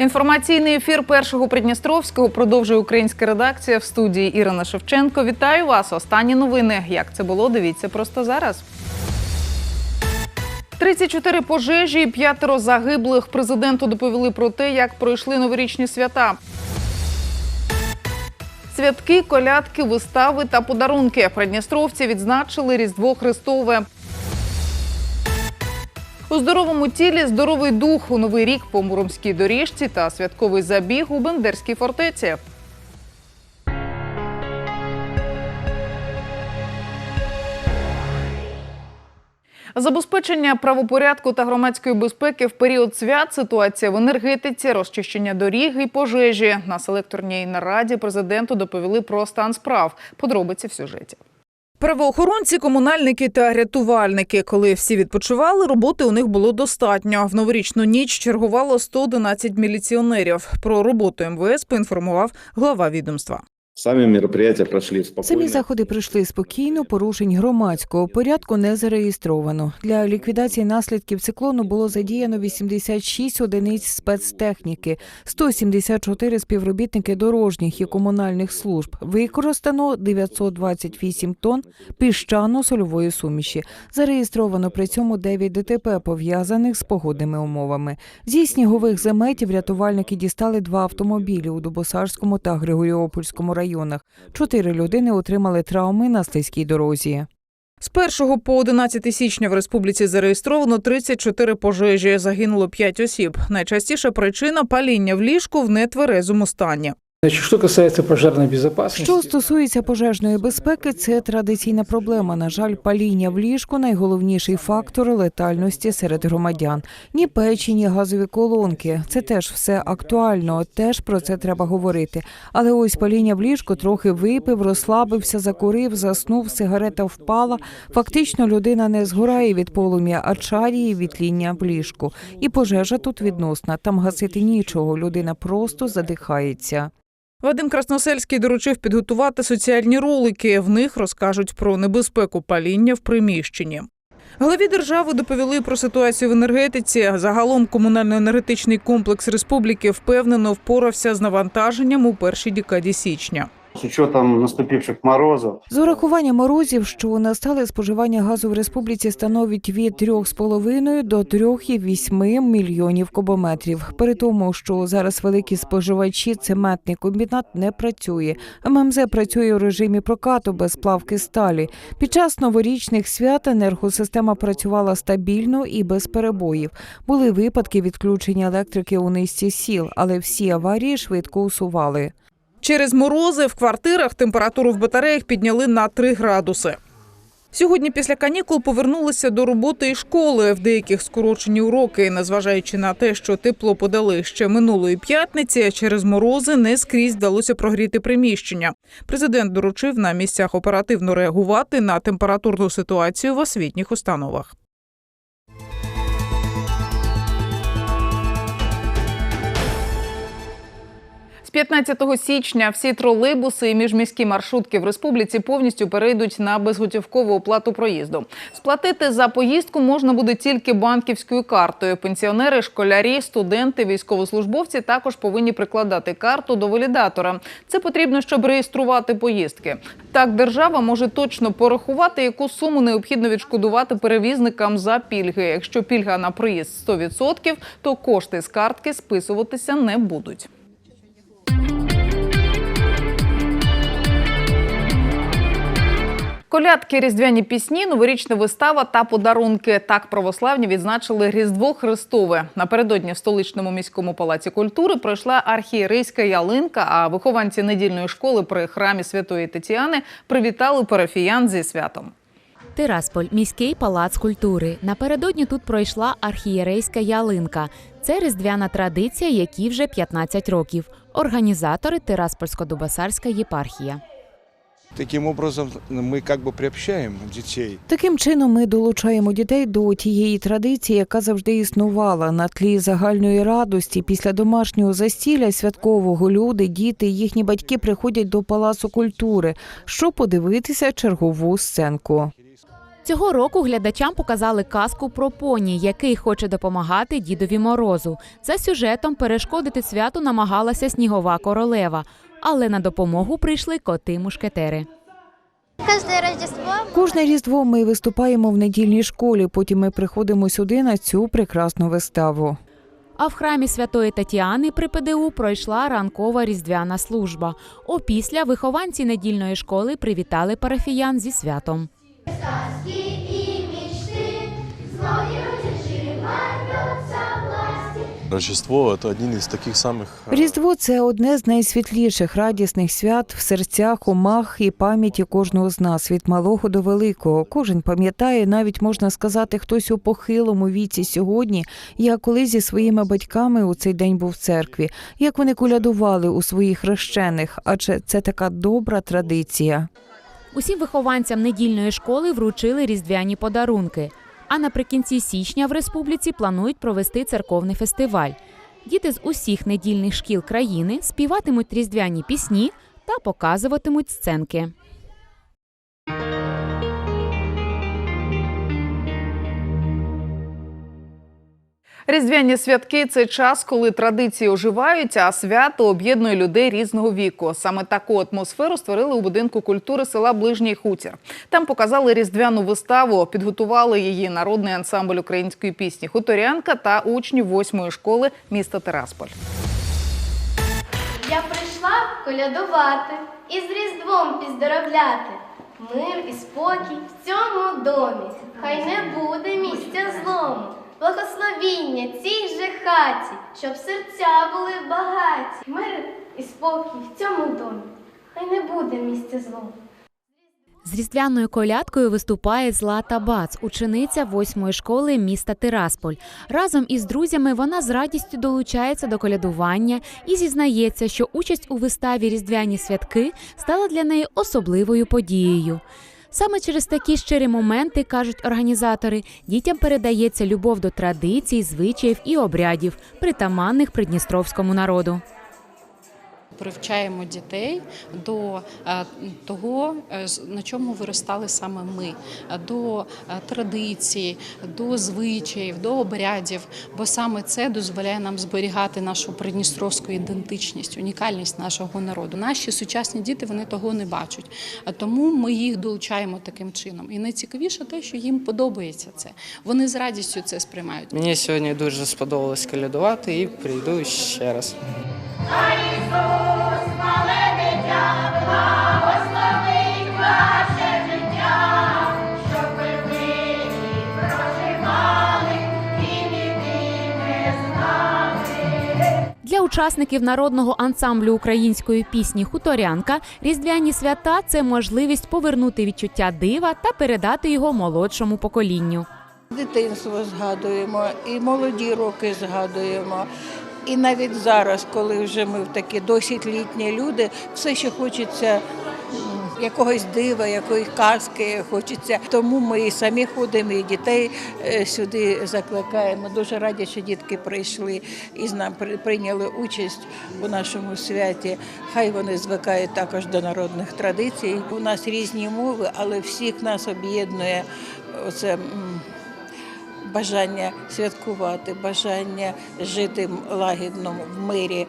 Інформаційний ефір першого Придністровського продовжує українська редакція в студії Ірина Шевченко. Вітаю вас. Останні новини. Як це було? Дивіться просто зараз. 34 пожежі і п'ятеро загиблих. Президенту доповіли про те, як пройшли новорічні свята. Святки, колядки, вистави та подарунки. Придністровці відзначили Різдво Христове. У здоровому тілі здоровий дух у новий рік по Муромській доріжці та святковий забіг у Бендерській фортеці. Забезпечення правопорядку та громадської безпеки в період свят, ситуація в енергетиці, розчищення доріг і пожежі. На селекторній нараді президенту доповіли про стан справ. Подробиці в сюжеті. Правоохоронці, комунальники та рятувальники. Коли всі відпочивали, роботи у них було достатньо. В новорічну ніч чергувало 111 міліціонерів. Про роботу МВС поінформував глава відомства. Самі мероприятия пройшли спокійно. Самі заходи пройшли спокійно, порушень громадського порядку не зареєстровано. Для ліквідації наслідків циклону було задіяно 86 одиниць спецтехніки, 174 співробітники дорожніх і комунальних служб. Використано 928 тонн піщано-сольової суміші. Зареєстровано при цьому 9 ДТП, пов'язаних з погодними умовами. Зі снігових заметів рятувальники дістали два автомобілі у Дубосарському та Григоріопольському районах. Чотири людини отримали травми на слизькій дорозі. З 1 по 11 січня в республіці зареєстровано 34 пожежі. Загинуло 5 осіб. Найчастіша причина паління в ліжку в нетверезому стані. Что касается пожарной безопасности, Що стосується пожежної безпеки, це традиційна проблема. На жаль, паління в ліжку найголовніший фактор летальності серед громадян. Ні печі, ні газові колонки. Це теж все актуально. Теж про це треба говорити. Але ось паління в ліжку трохи випив, розслабився, закурив, заснув, сигарета впала. Фактично, людина не згорає від полум'я, а чаріє від тління в ліжку. І пожежа тут відносна. Там гасити нічого. Людина просто задихається. Вадим Красносельський доручив підготувати соціальні ролики. В них розкажуть про небезпеку паління в приміщенні. Главі держави доповіли про ситуацію в енергетиці. Загалом комунально-енергетичний комплекс республіки впевнено впорався з навантаженням у першій декаді січня. С учетом наступивших морозов, З урахуванням морозів, що настали споживання газу в республіці становить від 3,5 до 3,8 мільйонів кубометрів. При тому, що зараз великі споживачі цементний комбінат не працює. ММЗ працює у режимі прокату без плавки сталі. Під час новорічних свят енергосистема працювала стабільно і без перебоїв. Були випадки відключення електрики у низці сіл, але всі аварії швидко усували. Через морози в квартирах температуру в батареях підняли на 3 градуси. Сьогодні після канікул повернулися до роботи і школи. В деяких скорочені уроки, незважаючи на те, що тепло подали ще минулої п'ятниці, через морози не скрізь вдалося прогріти приміщення. Президент доручив на місцях оперативно реагувати на температурну ситуацію в освітніх установах. З 15 січня всі тролейбуси і міжміські маршрутки в республіці повністю перейдуть на безготівкову оплату проїзду. Сплатити за поїздку можна буде тільки банківською картою. Пенсіонери, школярі, студенти, військовослужбовці також повинні прикладати карту до валідатора. Це потрібно, щоб реєструвати поїздки. Так, держава може точно порахувати, яку суму необхідно відшкодувати перевізникам за пільги. Якщо пільга на проїзд 100%, то кошти з картки списуватися не будуть. Колядки, різдвяні пісні, новорічна вистава та подарунки. Так православні відзначили Різдво Христове. Напередодні в столичному міському палаці культури пройшла архієрейська ялинка. А вихованці недільної школи при храмі Святої Тетяни привітали парафіян зі святом. Тирасполь міський палац культури. Напередодні тут пройшла архієрейська ялинка. Це різдвяна традиція, якій вже 15 років. Організатори Тираспольсько-Дубасарська єпархія. Таким образом, мы как бы приобщаем детей Таким чином ми долучаємо дітей до тієї традиції, яка завжди існувала на тлі загальної радості. Після домашнього застілля святкового люди, діти, і їхні батьки приходять до палацу культури, щоб подивитися чергову сценку. Цього року глядачам показали казку про поні, який хоче допомагати дідові морозу. За сюжетом перешкодити святу намагалася снігова королева, але на допомогу прийшли коти-мушкетери. Рождество Кожне різдво ми виступаємо в недільній школі. Потім ми приходимо сюди на цю прекрасну виставу. А в храмі святої Тетяни при ПДУ пройшла ранкова різдвяна служба. Опісля вихованці недільної школи привітали парафіян зі святом. Рождество – это один из таких самых э, Різдво це одне з найсвітліших радісних свят в серцях, умах і пам'яті кожного з нас від малого до великого. Кожен пам'ятає, навіть можна сказати, хтось у похилому віці сьогодні. Я колись зі своїми батьками у цей день був в церкві. Як вони колядували у своїх хрещених, адже це така добра традиція. Усім вихованцям недільної школи вручили різдвяні подарунки. А наприкінці січня в республіці планують провести церковний фестиваль. Діти з усіх недільних шкіл країни співатимуть різдвяні пісні та показуватимуть сценки. Різдвяні святки це час, коли традиції оживаються, а свято об'єднує людей різного віку. Саме таку атмосферу створили у будинку культури села Ближній Хутір. Там показали різдвяну виставу, підготували її народний ансамбль української пісні Хуторянка та учні восьмої школи міста Терасполь. я прийшла колядувати і з Різдвом піздоровляти. Мир і спокій в цьому домі, хай не буде місця злому. Благословіння цій же хаті, щоб серця були багаті. Мир і спокій в цьому домі, хай не буде місця злому. З різдвяною колядкою виступає Злата Бац, учениця восьмої школи міста Тирасполь. Разом із друзями вона з радістю долучається до колядування і зізнається, що участь у виставі Різдвяні святки стала для неї особливою подією. Саме через такі щирі моменти, кажуть організатори, дітям передається любов до традицій, звичаїв і обрядів, притаманних придністровському народу. Привчаємо дітей до е, того, е, з- на чому виростали саме ми, е, до традицій, до звичаїв, до обрядів, бо саме це дозволяє нам зберігати нашу придністровську ідентичність, унікальність нашого народу. Наші сучасні діти вони того не бачать, а тому ми їх долучаємо таким чином. І найцікавіше те, що їм подобається це. Вони з радістю це сприймають. Мені сьогодні дуже сподобалось колядувати і прийду ще раз. Для учасників народного ансамблю української пісні Хуторянка різдвяні свята це можливість повернути відчуття дива та передати його молодшому поколінню. Дитинство згадуємо, і молоді роки згадуємо. І навіть зараз, коли вже ми такі досить літні люди, все ще хочеться якогось дива, якоїсь казки хочеться. Тому ми і самі ходимо, і дітей е, сюди закликаємо. Дуже раді, що дітки прийшли і з нами при- прийняли участь у нашому святі. Хай вони звикають також до народних традицій. У нас різні мови, але всіх нас об'єднує оце. Бажання святкувати, бажання жити лагідно в мирі.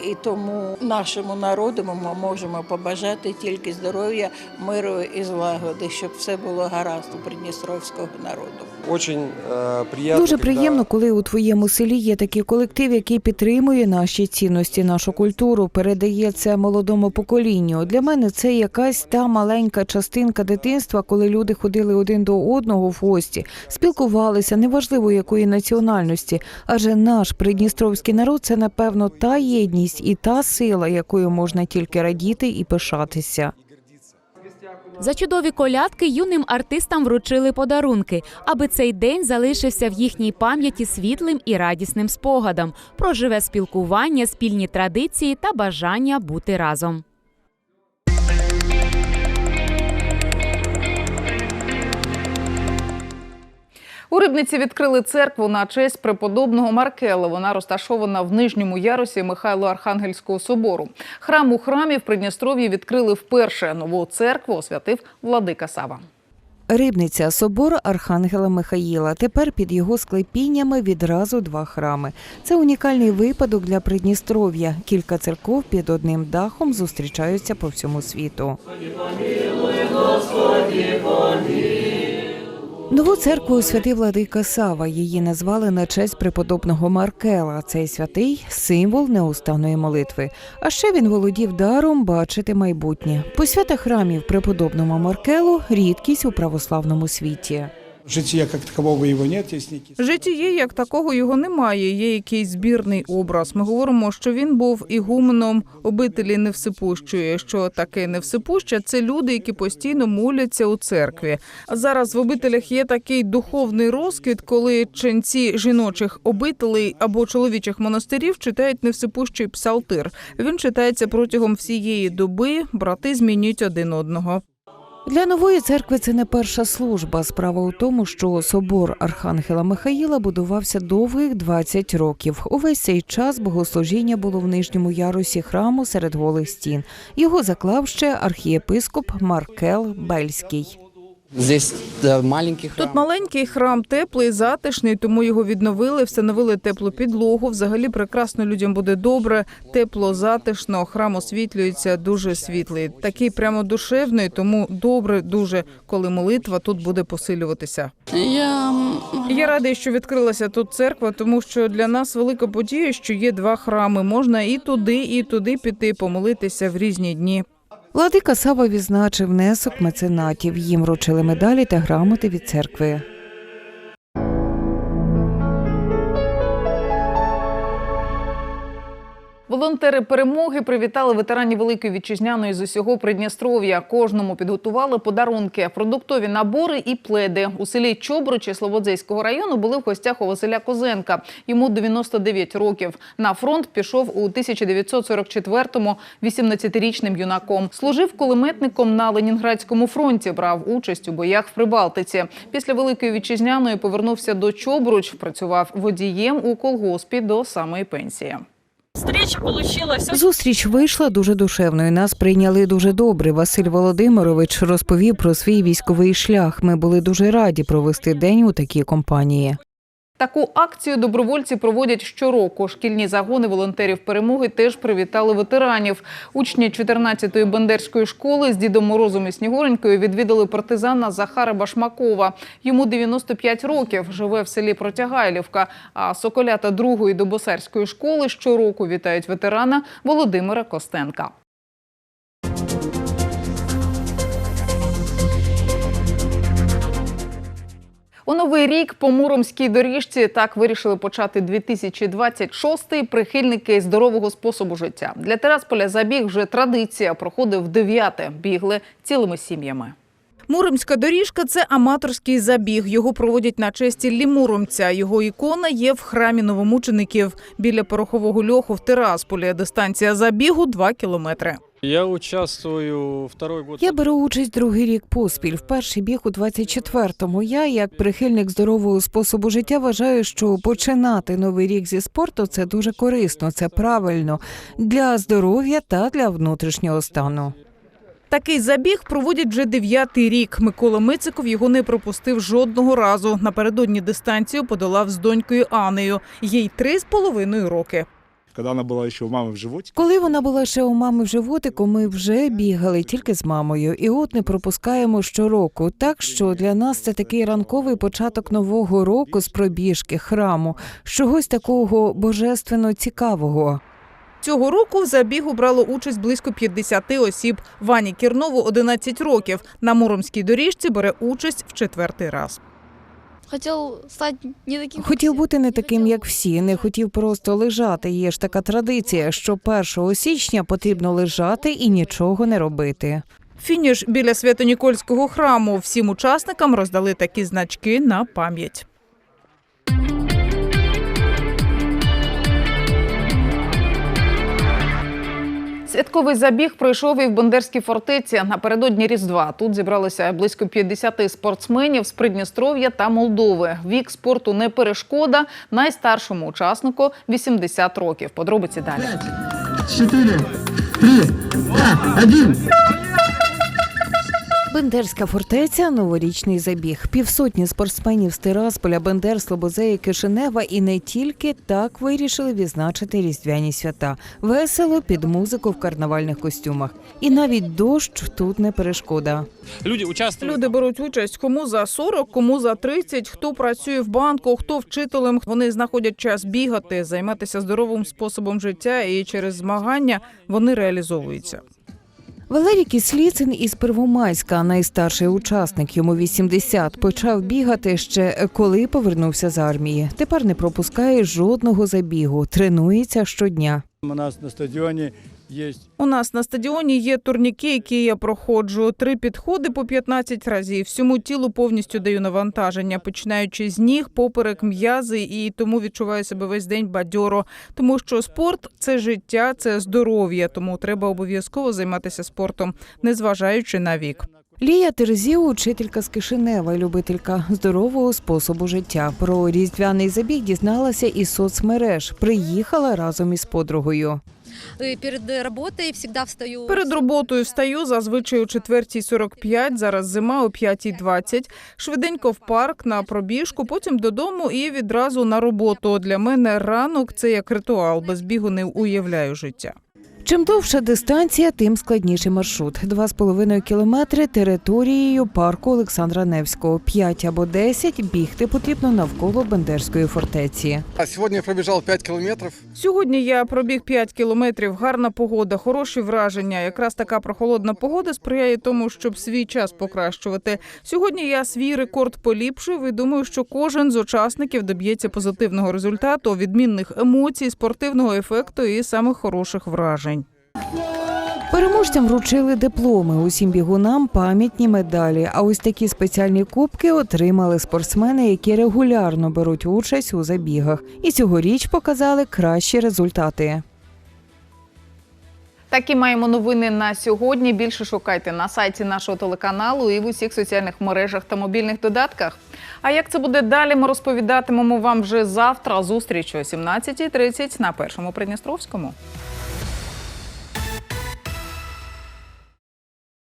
І тому нашому народу ми можемо побажати тільки здоров'я, миру і злагоди, щоб все було гаразд у придністровського народу. очень э. Дуже приємно, коли у твоєму селі є такий колектив, який підтримує наші цінності, нашу культуру, передає це молодому поколінню. Для мене це якась та маленька частинка дитинства, коли люди ходили один до одного в гості, спілкувалися, неважливо якої національності. Адже наш придністровський народ це напевно та єдність і та сила, якою можна тільки радіти і пишатися. За чудові колядки юним артистам вручили подарунки, аби цей день залишився в їхній пам'яті світлим і радісним спогадом про живе спілкування, спільні традиції та бажання бути разом. У Рибниці відкрили церкву на честь преподобного Маркела. Вона розташована в нижньому ярусі Михайло-Архангельського собору. Храм у храмі в Придністров'ї відкрили вперше. Нову церкву освятив владика Сава. Рибниця собор Архангела Михаїла. Тепер під його склепіннями відразу два храми. Це унікальний випадок для Придністров'я. Кілька церков під одним дахом зустрічаються по всьому світу. Нову церкву святий владика Сава. Її назвали на честь преподобного Маркела. Цей святий символ неустанної молитви. А ще він володів даром бачити майбутнє. Посвята храмів преподобному Маркелу рідкість у православному світі. Жития как такового его нет, есть некий Житіє як такого його немає. Є якийсь збірний образ. Ми говоримо, що він був ігуменом обителі Невсипущої. Що таке Невсипуща? Це люди, які постійно моляться у церкві. А зараз в обителях є такий духовний розквіт, коли ченці жіночих обителей або чоловічих монастирів читають Невсипущий псалтир. Він читається протягом всієї доби. Брати змінюють один одного. Для нової церкви це не перша служба. Справа у тому, що собор Архангела Михаїла будувався довгих 20 років. Увесь цей час богослужіння було в нижньому ярусі храму серед голих стін. Його заклав ще архієпископ Маркел Бельський. Здесь да. Тут маленький храм, теплий, затишний, тому його відновили, встановили теплу підлогу. Взагалі прекрасно людям буде добре, тепло, затишно. Храм освітлюється дуже світлий, такий прямо душевний, тому добре дуже, коли молитва тут буде посилюватися. Я Я радий, що відкрилася тут церква, тому що для нас велика подія, що є два храми. Можна і туди, і туди піти, помолитися в різні дні. Владика Сава відзначив внесок меценатів. Їм вручили медалі та грамоти від церкви. Волонтери перемоги привітали ветеранів Великої вітчизняної з усього Придністров'я. Кожному підготували подарунки, продуктові набори і пледи. У селі Чобручі Слободзейського району були в гостях у Василя Козенка. Йому 99 років. На фронт пішов у 1944-му 18-річним юнаком. Служив кулеметником на Ленінградському фронті. Брав участь у боях в Прибалтиці. Після Великої вітчизняної повернувся до Чобруч. Працював водієм у колгоспі до самої пенсії. Зустріч вийшла дуже душевною. Нас прийняли дуже добре. Василь Володимирович розповів про свій військовий шлях. Ми були дуже раді провести день у такій компанії. Таку акцію добровольці проводять щороку. Шкільні загони волонтерів перемоги теж привітали ветеранів. Учні 14-ї бендерської школи з Дідом Морозом і Снігуренькою відвідали партизана Захара Башмакова. Йому 95 років, живе в селі Протягайлівка. А соколята 2-ї добосарської школи щороку вітають ветерана Володимира Костенка. У новий рік по Муромській доріжці так вирішили почати 2026-й прихильники здорового способу життя. Для Терасполя забіг вже традиція. Проходив дев'яте. Бігли цілими сім'ями. Муромська доріжка це аматорський забіг. Його проводять на честь Іллі Муромця. Його ікона є в храмі новомучеників біля порохового льоху в Терасполі. Дистанція забігу 2 кілометри. Я участвую второй год. Я беру участь другий рік поспіль. В перший біг у 24-му. Я, як прихильник здорового способу життя, вважаю, що починати новий рік зі спорту це дуже корисно, це правильно для здоров'я та для внутрішнього стану. Такий забіг проводять вже дев'ятий рік. Микола Мициков його не пропустив жодного разу. Напередодні дистанцію подолав з донькою Анею. Їй три з половиною роки. Когда она была еще у мамы в животе. Коли вона була ще у мами в животику, ми вже бігали тільки з мамою, і от не пропускаємо щороку. Так що для нас це такий ранковий початок нового року з пробіжки, храму, чогось такого божественно цікавого. Цього року в забігу брало участь близько 50 осіб. Вані Кірнову 11 років. На Муромській доріжці бере участь в четвертий раз. Хотів стати не таким. Хотів бути не таким, як всі, не хотів просто лежати. Є ж така традиція, що 1 січня потрібно лежати і нічого не робити. Фініш біля Свято-Нікольського храму. Всім учасникам роздали такі значки на пам'ять. Святковий забіг пройшов і в Бендерській фортеці напередодні Різдва. Тут зібралося близько 50 спортсменів з Придністров'я та Молдови. Вік спорту не перешкода. Найстаршому учаснику 80 років. Подробиці далі. Бендерська фортеця новорічний забіг. Півсотні спортсменів з Тирасполя, Бендер, Слободзеї, Кишинева і не тільки так вирішили відзначити різдвяні свята. Весело під музику в карнавальних костюмах. І навіть дощ тут не перешкода. Люди участвуют. Люди беруть участь кому за 40, кому за 30, хто працює в банку, хто вчителем. Вони знаходять час бігати, займатися здоровим способом життя, і через змагання вони реалізовуються. Валерій Кисліцин із Первомайська, найстарший учасник, йому 80, почав бігати ще коли повернувся з армії. Тепер не пропускає жодного забігу, тренується щодня. У нас на стадионе есть У нас на стадіоні є турніки, які я проходжу. Три підходи по 15 разів. Всьому тілу повністю даю навантаження, починаючи з ніг, поперек, м'язи, і тому відчуваю себе весь день бадьоро. Тому що спорт це життя, це здоров'я. Тому треба обов'язково займатися спортом, незважаючи на вік. Лія Терзів, учителька з Кишинева, любителька здорового способу життя. Про різдвяний забіг дізналася із соцмереж. Приїхала разом із подругою. Перед роботою завжди встаю. Перед роботою встаю зазвичай о 4.45, зараз зима о 5.20. Швиденько в парк на пробіжку, потім додому і відразу на роботу. Для мене ранок це як ритуал. Без бігу не уявляю життя. Чим довша дистанція, тим складніший маршрут. Два з половиною кілометри територією парку Олександра Невського. П'ять або десять бігти потрібно навколо Бендерської фортеці. А сьогодні я пробіжав 5 кілометрів. Сьогодні я пробіг 5 кілометрів. Гарна погода, хороші враження. Якраз така прохолодна погода сприяє тому, щоб свій час покращувати. Сьогодні я свій рекорд поліпшив і думаю, що кожен з учасників доб'ється позитивного результату, відмінних емоцій, спортивного ефекту і самих хороших вражень. Переможцям вручили дипломи. Усім бігунам пам'ятні медалі. А ось такі спеціальні кубки отримали спортсмени, які регулярно беруть участь у забігах. І цьогоріч показали кращі результати. Такі маємо новини на сьогодні. Більше шукайте на сайті нашого телеканалу і в усіх соціальних мережах та мобільних додатках. А як це буде далі, ми розповідатимемо вам вже завтра. Зустріч о 17.30 на першому Придністровському.